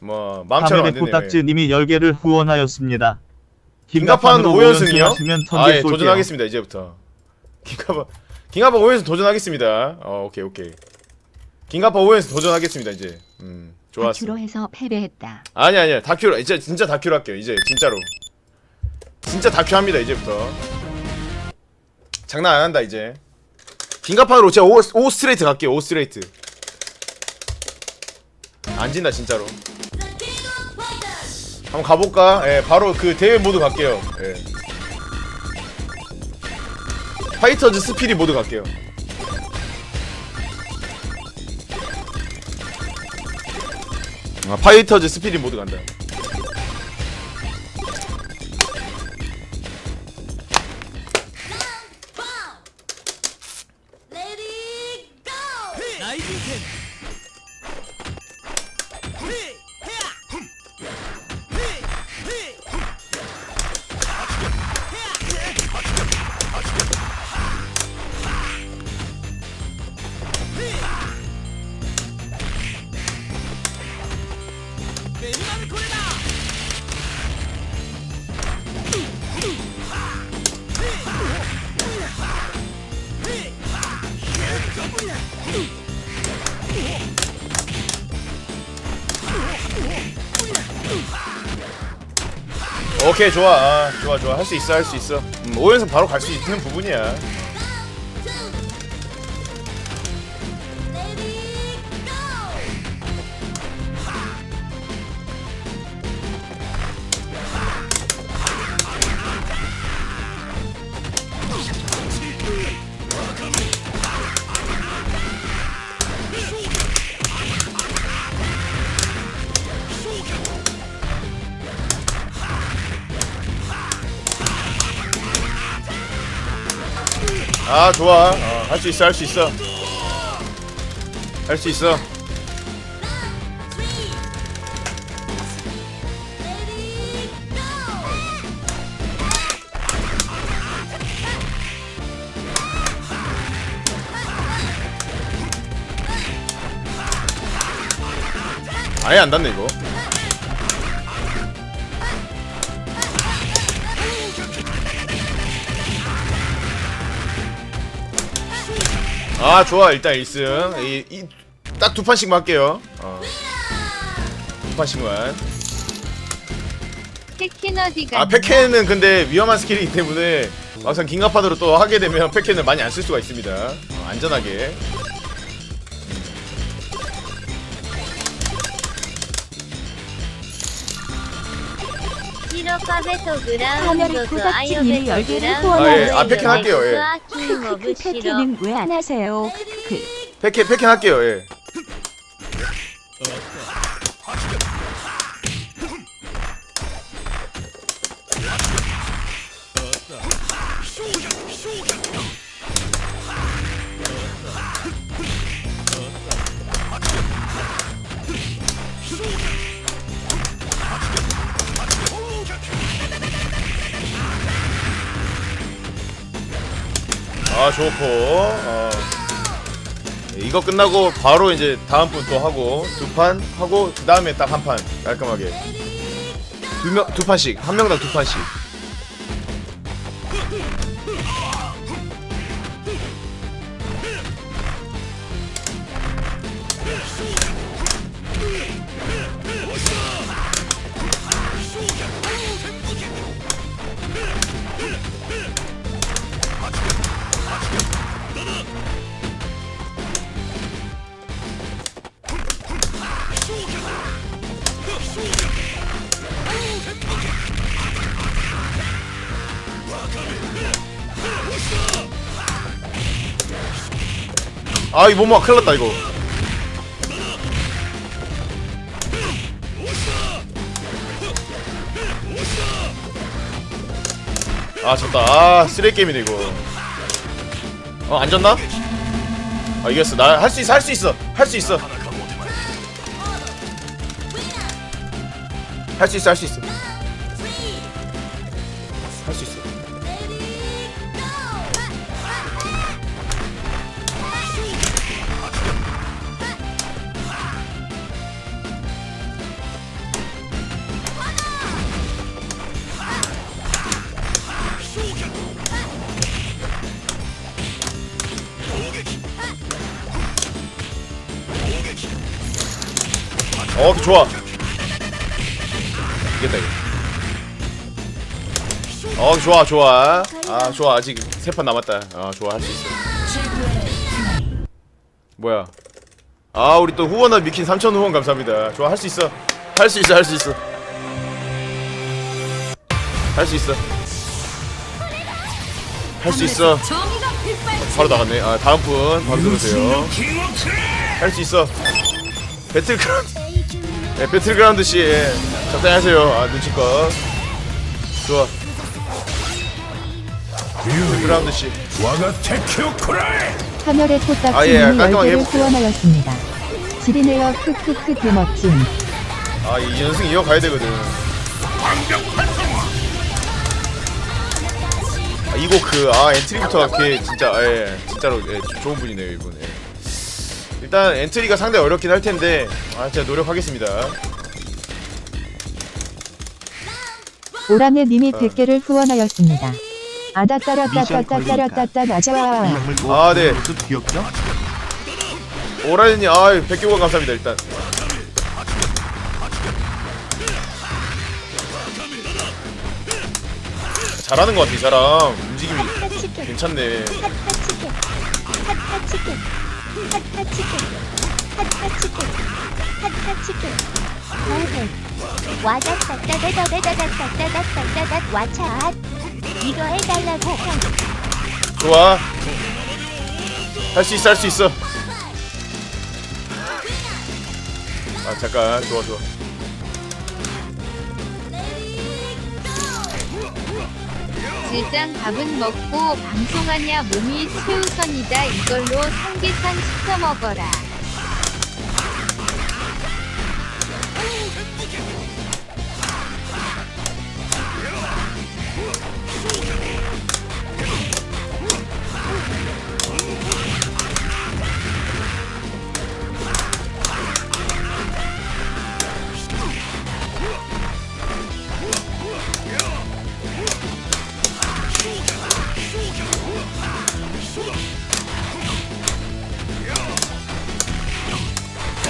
뭐 마음처럼 안 카메레 되네. 코딱지님이 10개를 후원하였습니다. 김가판으로 5연승이요? 하시면 아, 예, 쏠게요. 도전하겠습니다 이제부터. 긴가판 긴가판 5연승 도전하겠습니다. 어, 오케이 오케이. 긴가판 5연승 도전하겠습니다 이제. 음, 좋았어. 다큐로 해서 패배했다. 아니 아니야 다큐로 이제 진짜 다큐로 할게요 이제 진짜로. 진짜 다큐 합니다 이제부터. 장난 안 한다 이제. 긴가판으로 제가 5, 5 스트레이트 갈게요 5 스트레이트. 안 진다 진짜로. 한번 가볼까? 예, 바로 그 대회 모드 갈게요. 예. 파이터즈 스피릿 모드 갈게요. 아, 파이터즈 스피릿 모드 간다. 오케이 좋아. 아, 좋아 좋아. 할 수 있어 할 수 있어. 음, 5연승 바로 갈 수 있는 부분이야 아 좋아. 어, 할 수 있어 할 수 있어. 할 수 있어. 아예 안 닿네 이거 아 좋아. 일단 1승. 딱 두 판씩만 할게요. 어. 두 판씩만. 패킨 어디가? 아 패켄은 근데 위험한 스킬이기 때문에 막상 긴가판으로 또 하게 되면 패켄을 많이 안 쓸 수가 있습니다. 어, 안전하게 하늘이 코딱지님이 열개를 아, 예. 아, 패킨 할게요, 예. 그 패키는 왜 안 하세요? 그 패켄 할게요 예 좋고 어. 이거 끝나고 바로 이제 다음 분 또 하고 두 판 하고 그 다음에 딱 한 판 깔끔하게. 두 명 두 판씩. 한 명당 두 판씩 아 이거 뭐뭐 큰일 났다 이거. 아 졌다. 아 쓰레기 게임이네 이거. 어 안 졌나? 아 이겼어. 나 할 수 있어 할 수 있어. 할 수 있어. 할 수 있어 할 수 있어 어 좋아. 이겼다 이거. 어 좋아 좋아. 아 좋아. 아직 세 판 남았다. 아 좋아 할 수 있어. 뭐야? 아 우리 또 후원아 미킨 3천 후원 감사합니다. 좋아 할 수 있어. 할 수 있어 할 수 있어. 할 수 있어. 할 수 있어. 바로 나갔네. 아 다음 분 바로 들어오세요. 할 수 있어. 배틀그라운드 네, 배틀그라운드 씨 예. 적당히 하세요 아 눈치껏 좋아 배틀그라운드 씨 하늘의 꽃딱지 아, 예, 이 깔끔하게 열개를 해볼게요. 후원하였습니다. 지리네어 크크크 대멋짐. 아, 이 연승 이어가야 되거든. 아, 이거 그, 아, 엔트리부터가 걔 진짜, 아, 예, 진짜로, 예, 좋은 분이네요, 이분. 예. 일단 엔트리가 상당히 어렵긴 할 텐데, 아, 제가 노력하겠습니다. 오랑의 님이 어. 100개를 후원하였습니다. 미션 아다따라따따따따따따 이 아자와 약물 아, 네. 도 귀엽죠? 오라이님, 아, 100개원 감사합니다, 일단. 잘하는 것 같아, 이 사람. 움직임이 괜찮네. 핫핫 치킨 핫핫 치킨 핫핫 치킨 핫핫 치킨 핫핫 치킨 헐헐 와다따따다다다다다다다다다다 와차 이거 해달라고 좋아. 할 수 있어, 할 수 있어. 아, 잠깐. 좋아, 좋아. 일단 밥은 먹고 방송하냐 몸이 최우선이다 이걸로 삼계탕 시켜 먹어라.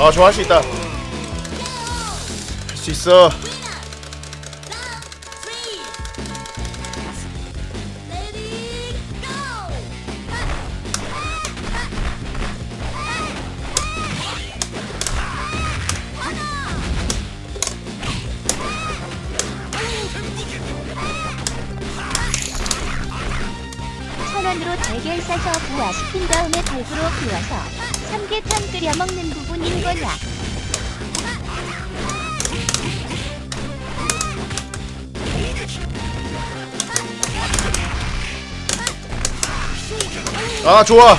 아, 좋아, 할 수 있다. 할 수 있어. 비워서 삼계탕 끓여 먹는 부분인 거야. 아, 좋아.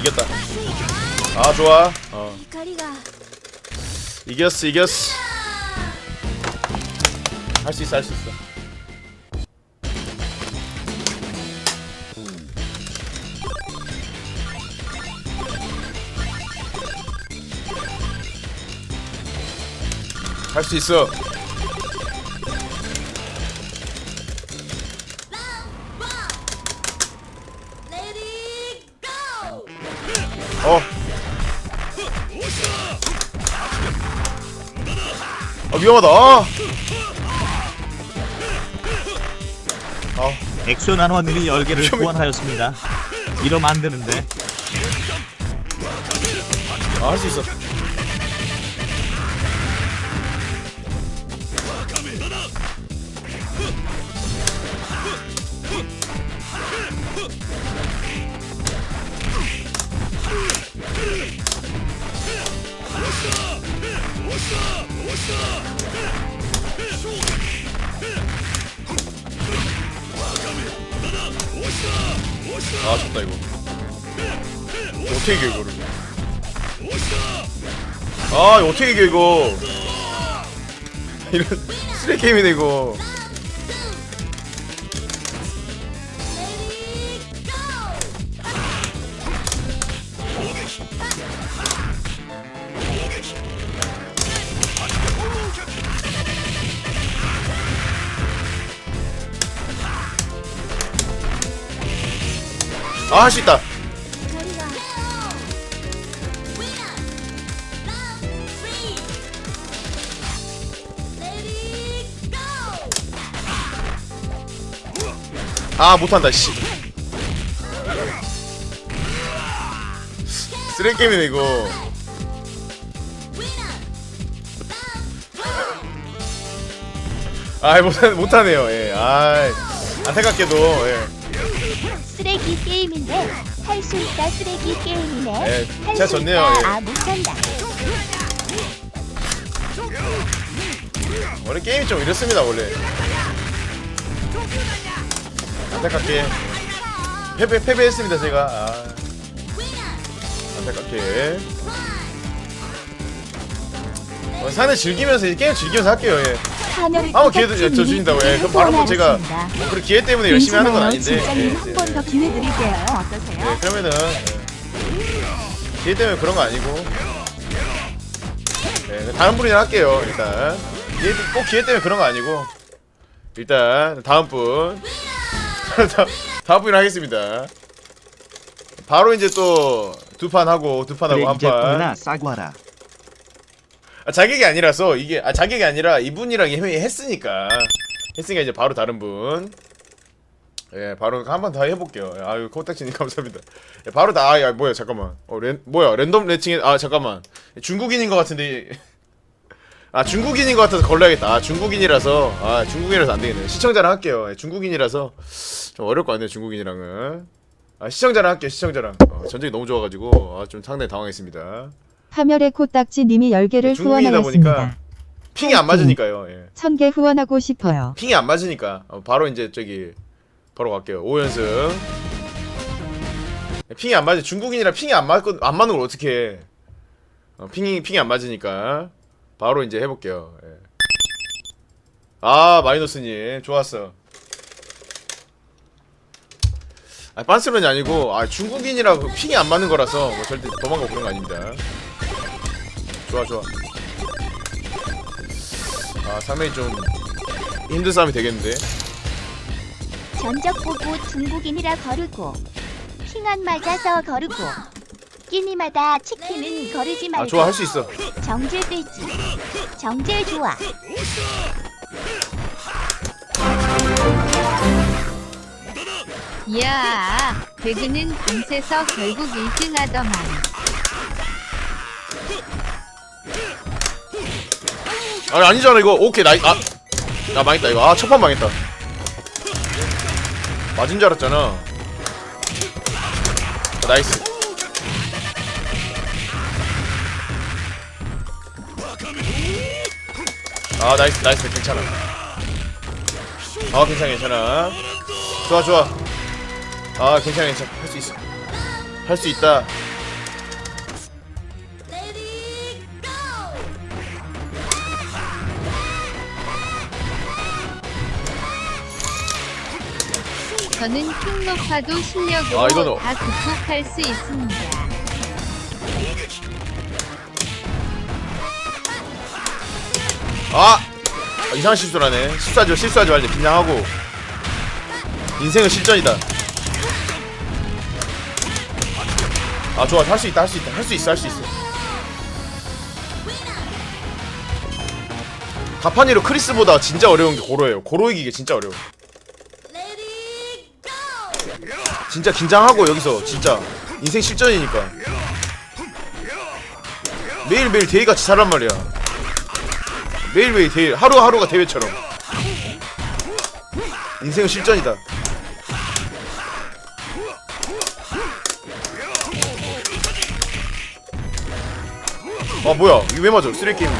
이겼다. 아, 좋아. 어. 이겼어, 이겼어. 할 수 있어, 할 수 있어. 할 수 있어. 어. 아 위험하다. 아. 아, 액션 한화님이 10개를 좀- 후원하였습니다. 이러면 안 되는데. 아, 할 수 있어. 어떻게 이겨 이거를? 아 이거 어떻게 이겨 이거? 이런 쓰레기 게임이네 이거. 아 할 수 있다 아 못한다 씨 쓰레기 게임이네 이거 아 못하, 못하네요 예 아 안타깝게도 예. 쓰레기 게임인데 할 수 있다 쓰레기 게임이네. 예, 할 제가 수 졌네요, 있다. 예. 아 못한다. 원래 게임이 좀 이렇습니다 원래 안타깝게 패배 패배했습니다 제가 아. 안타깝게 어, 산을 즐기면서 이 게임 즐기면서 할게요 예. 아무 기회도 저 주신다고 예. 그럼 바로 뭐 제가 뭐 그런 기회 때문에 열심히 하는 건 아닌데 예, 한 번 더 기회 드릴게요. 어떠세요? 예, 그러면은 예. 기회 때문에 그런 거 아니고 예, 다음 분이나 할게요 일단 기회, 꼭 기회 때문에 그런 거 아니고 일단 다음 분 다- 다음 분이나 하겠습니다 바로 이제 또 두 판 하고 두 판 하고 한판 꿈이나 싸고 와라. 아, 자격이 아니라서 이게 아 자격이 아니라 이분이랑 했으니까 했으니까 이제 바로 다른 분. 예, 바로 한 번 더 해볼게요. 예, 아유 코딱지님 감사합니다. 예, 바로 다. 아, 야, 뭐야 잠깐만. 어, 랜 뭐야 랜덤 매칭에 아 잠깐만 중국인인 것 같은데. 아 중국인인 것 같아서 걸러야겠다. 아 중국인이라서 아 중국인이라서 안 되겠네. 시청자랑 할게요. 예, 중국인이라서 좀 어려울 것 같네요. 중국인이랑은. 아 시청자랑 할게요. 시청자랑. 어, 전적이 너무 좋아가지고 아, 좀 상당히 당황했습니다. 파멸의 코딱지 님이 10개를 중국인이다 후원하였습니다. 핑이 안 맞으니까요. 예. 1000개 후원하고 싶어요. 핑이 안 맞으니까 어, 바로 이제 저기 바로 갈게요. 5연승. 핑이 안 맞아. 중국인이라 핑이 안 맞고 안 맞는 걸 어떻게 해? 어, 핑이 핑이 안 맞으니까 바로 이제 해볼게요. 예. 아 마이너스님 좋았어. 아 빤스런이 아니고 아 중국인이라 그 핑이 안 맞는 거라서 뭐 절대 도망가고 그런 거 아닙니다. 좋아 좋아. 아 상당히 좀 힘든 싸움이 되겠는데. 전적 보고 중국인이라 거르고 핑 안 맞아서 거르고 끼니마다 치킨은 거르지 말고 아 좋아 할 수 있어. 정질 돼지. 정질 좋아. 이야, 배그는 밤새서 결국 1등 하더만. 아니 아니잖아 이거. 오케이 나이 아. 나 망했다 이거. 아 첫판 망했다. 맞은 줄 알았잖아. 아, 나이스 아 나이스 나이스. 괜찮아. 아 괜찮아 괜찮아. 좋아 좋아. 아 괜찮아 괜찮아. 할 수 있어. 할 수 있다. 저는 핑 높아도 실력으로 아, 이거는- 다 극복할 수 있습니다. 아! 아, 이상한 실수를 하네. 실수하지, 실수하지 말자. 긴장하고. 인생은 실전이다. 아, 좋아. 할 수 있다, 할 수 있다. 할 수 있어, 할 수 있어. 가판이로 크리스보다 진짜 어려운 게 고로예요. 고로 이기기 진짜 어려워. 진짜 긴장하고 여기서 진짜 인생 실전이니까. 매일매일 대회같이 살란 말이야. 매일매일 대회 하루하루가 대회처럼. 인생은 실전이다. 아 뭐야. 이거 왜 맞아? 쓰레기 이거.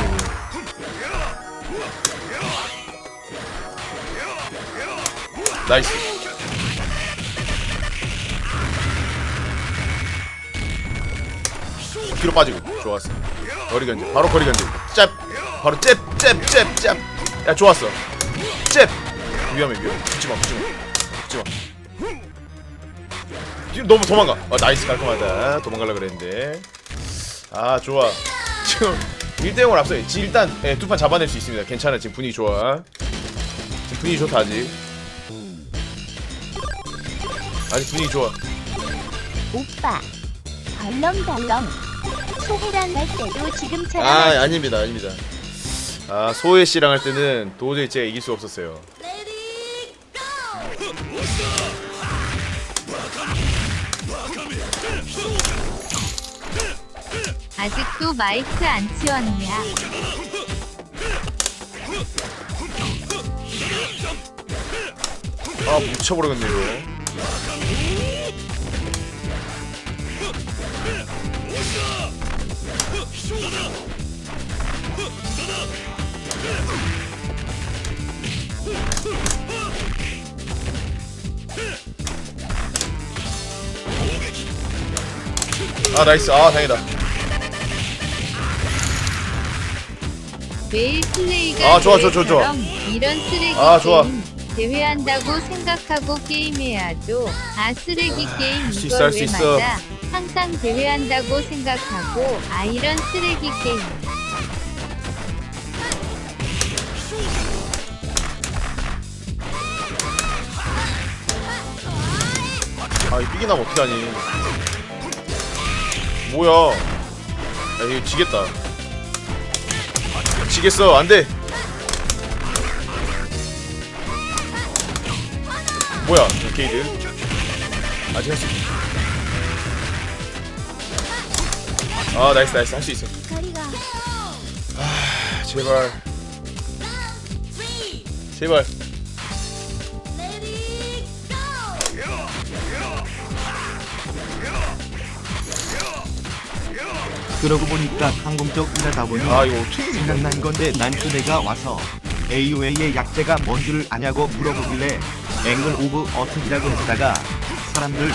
나이스. 뒤로 빠지고. 좋았어. 거리 견제. 바로 거리 견제. 짭 바로 잽 잽 잽 잽 야 좋았어. 잽. 위험해 위험해. 붙지마 붙지마. 붙지마. 지금 너무 도망가. 아 나이스. 깔끔하다. 도망가려 그랬는데. 아 좋아. 지금 1대0을 앞서 지 일단 예, 두판 잡아낼 수 있습니다. 괜찮아. 지금 분위기 좋아. 지금 분위기 좋다 아직. 아직 분위기 좋아. 오빠 덜렁덜렁. 소해랑 갈 때도 지금처럼 아 아닙니다. 아닙니다 아 소혜 씨랑 할 때는 도저히 제가 이길 수 없었어요. 아직도 마이크 안 치웠냐? 아 묻혀버리겠네 이거. 아 나이스 아 다행이다 매일 플레이가 아, 좋아, 좋아, 좋아, 좋아. 대회처럼 이런 쓰레기 아, 좋아. 게임 대회한다고 생각하고 게임해야죠. 아 쓰레기 게임 할수 있어, 이걸 할수 왜 있어. 맞아? 항상 대회한다고 생각하고 아 이런 쓰레기 게임. 아이 삐기 나면 어떡하니 뭐야? 야 이거 지겠다. 지겠어 안돼. 뭐야 게이드? 아직 할수 아 나이스 나이스. 할 수 있어. 아 제발. 제발 그러고 보니까 항공 쪽 일하다 보니 아 이거 어떻게 생각난 건데 난투네가 와서 AUA의 약재가 뭔 줄 아냐고 물어보길래 앵글 오브 어택이라고 했다가 사람들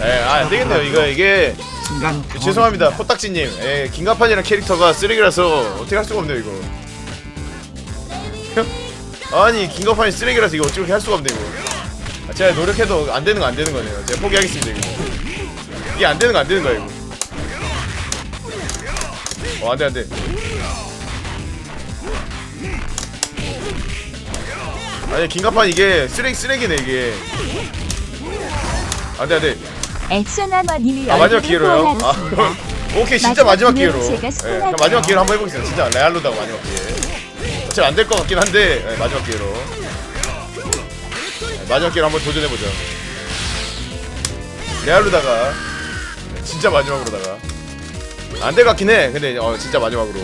에아 안되겠네요. 이거 이게 순간 죄송합니다. 코딱지님. 예, 긴가판이란 캐릭터가 쓰레기라서 어떻게 할 수가 없네요 이거. 아니 긴가판이 쓰레기라서 이거 어떻게 할 수가 없네 이거. 아, 제가 노력해도 안 되는 거 안 되는 거네요. 제가 포기하겠습니다 이거. 이게 안 되는 거 안 되는 거야 이거 어 안돼 안돼. 아니 긴가판 이게 쓰레기 쓰레기네 이게. 안돼 안돼. 아 마지막 기회로요? 아. 오케이 진짜 마지막 기회로 예. 마지막 기회로 한번 해보겠습니다. 진짜 레알로다가 마지막 기회. 어차피 안될 것 같긴 한데 예, 마지막 기회로. 예, 마지막 기회로 한번 도전해보죠 레알로다가. 예, 진짜 마지막으로다가 안 될 것 같긴 해 근데 어 진짜 마지막으로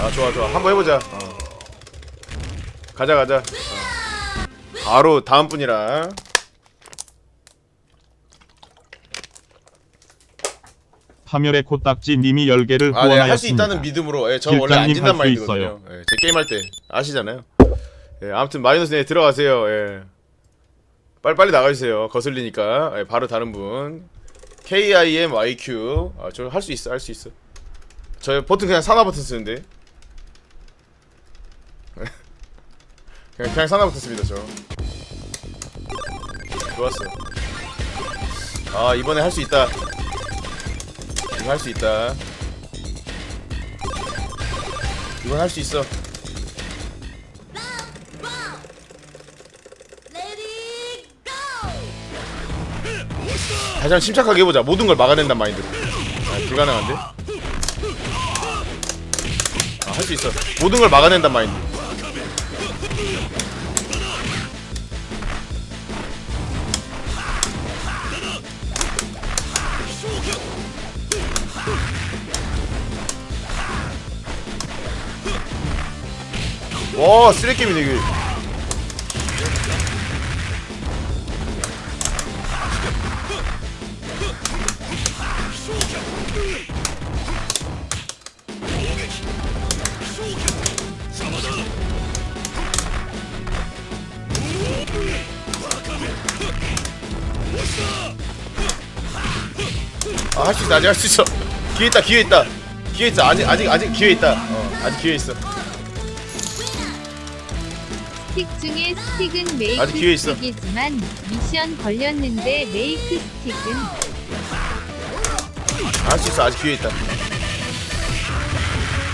아 좋아 좋아 한번 해보자 어. 가자 가자 어. 바로 다음 분이랑 파멸의 코딱지 님이 열개를 아, 네, 할수 후원하였습니다. 있다는 믿음으로. 예, 저 원래 안 진단 할수 마인드거든요. 예, 제 게임 할 때 아시잖아요. 예, 아무튼 마이너스 네 들어가세요. 예. 빨리 빨리 나가주세요. 거슬리니까. 예, 바로 다른 분. K I M Y Q. 아, 저 할 수 있어, 할 수 있어. 저 버튼 그냥 산화 버튼 쓰는데. 그냥 그냥 산화 버튼 씁니다 저. 좋았어. 아 이번에 할 수 있다. 이거 할 수 있다. 이건 할 수 있어. 한번 침착하게 해보자. 모든 걸 막아낸단 마인드로. 아, 불가능한데? 아, 할 수 있어. 모든 걸 막아낸단 마인드. 와, 쓰레기이네 이게. 할 수 있어. 아직 할 수 있어. 기회 있다. 기회 있다. 기회 있어. 아직 아직 아직 기회 있다. 어, 아직 기회 있어. 스틱 중에 스틱은 메이크 아직 기회 있어. 스틱이지만 미션 걸렸는데 메이크 스틱은 할 수 있어. 아직 기회 있다.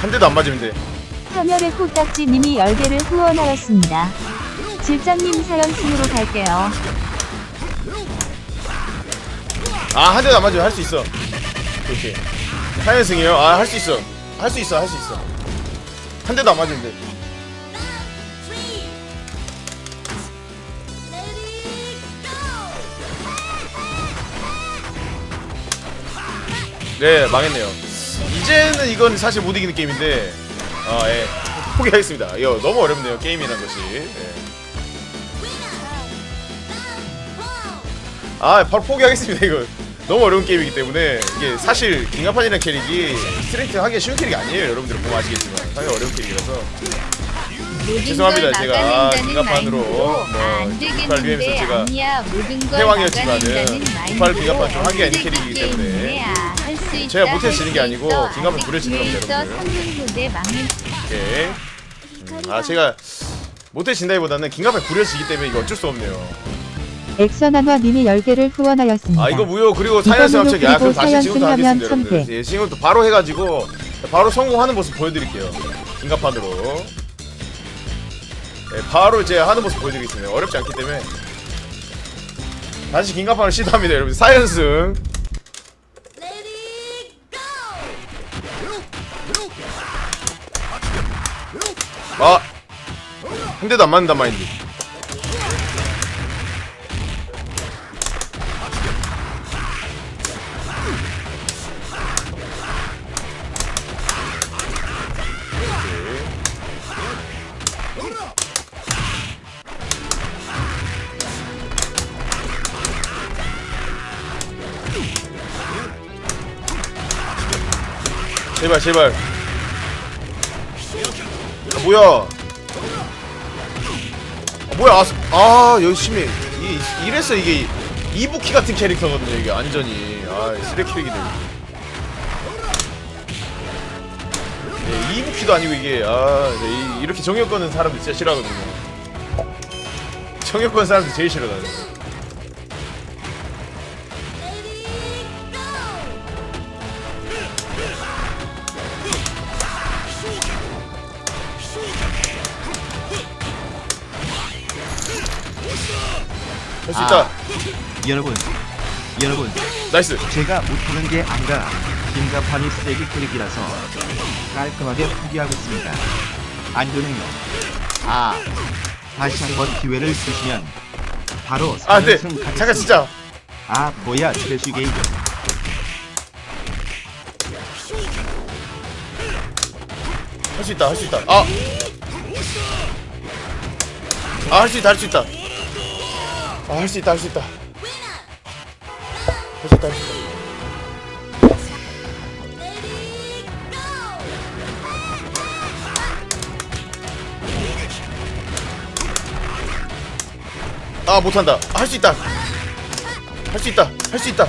한 대도 안 맞으면 돼. 파멸의 코딱지님이 열개를 후원하였습니다. 질장님 사연승으로 갈게요. 아, 한 대도 안 맞으면 할 수 있어. 그렇지. 하얀승이요? 아 할 수 있어. 할 수 있어 할 수 있어. 한 대도 안 맞으면 네 망했네요. 이제는 이건 사실 못 이기는 게임인데. 아예. 포기하겠습니다. 이거 너무 어렵네요 게임이란 것이. 예. 아 바로 포기하겠습니다 이거. 너무 어려운 게임이기 때문에 이게 사실 긴가판이라는 캐릭이 스트레이트 하기 쉬운 캐릭이 아니에요. 여러분들 보면 아시겠지만 상당히 어려운 캐릭이라서. 죄송합니다, 걸 제가 뭐 아, 안 이팔 되겠는데 위에서 제가 이팔 마인드로 긴가판 좀 하기 아닌 쓰레기 캐릭이기 때문에 제가 못해서 지는 게 아니고 부려지는 기회 겁니다. 여러분들. 오케이 음, 아 제가 못해진다기보다는 긴가판이 부려지기 때문에 이거 어쩔 수 없네요 액션한화 님이 10개를 후원하였습니다. 아 이거 무효. 그리고 사연승 이번으로 합격이 아 그럼 그리고 다시 지금부터 하겠습니다 하면 여러분들. 천 예, 지금부터 바로 해가지고 바로 성공하는 모습 보여드릴게요. 긴가판으로. 예, 바로 이제 하는 모습 보여드리겠습니다. 어렵지 않기 때문에. 다시 긴가판을 시도합니다 여러분. 사연승. 아! 한 대도 안 맞는단 마인드 제발 제발. 아, 뭐야? 아, 뭐야? 아, 아 열심히. 이, 이래서 이게 이부키 같은 캐릭터거든요 이게 완전히. 아 쓰레 캐릭이네. 네, 이부키도 아니고 이게 아 네, 이, 이렇게 정력 거는 사람들 진짜 싫어하거든요. 정력 거는 사람들 제일 싫어 나는 할 수 있다 여러분, 여러분, 나이스 제가 못하는 게 아니라 김가판이 쓰레기 클릭이라서 깔끔하게 포기하겠습니다. 안 되네요. 아, 다시 한번 기회를 주시면 바로 아 근데 사연승 가겠습니다. 잠깐 진짜 아, 뭐야, 트래쉬 게임. 할 수 있다 할 수 있다 아! 아 할 수 있다 할 수 있다 아 할 수 있다 할 수 있다. 할 수 있다 할 수 있다. 아 못한다. 할 수 있다. 할 수 있다. 할 수 있다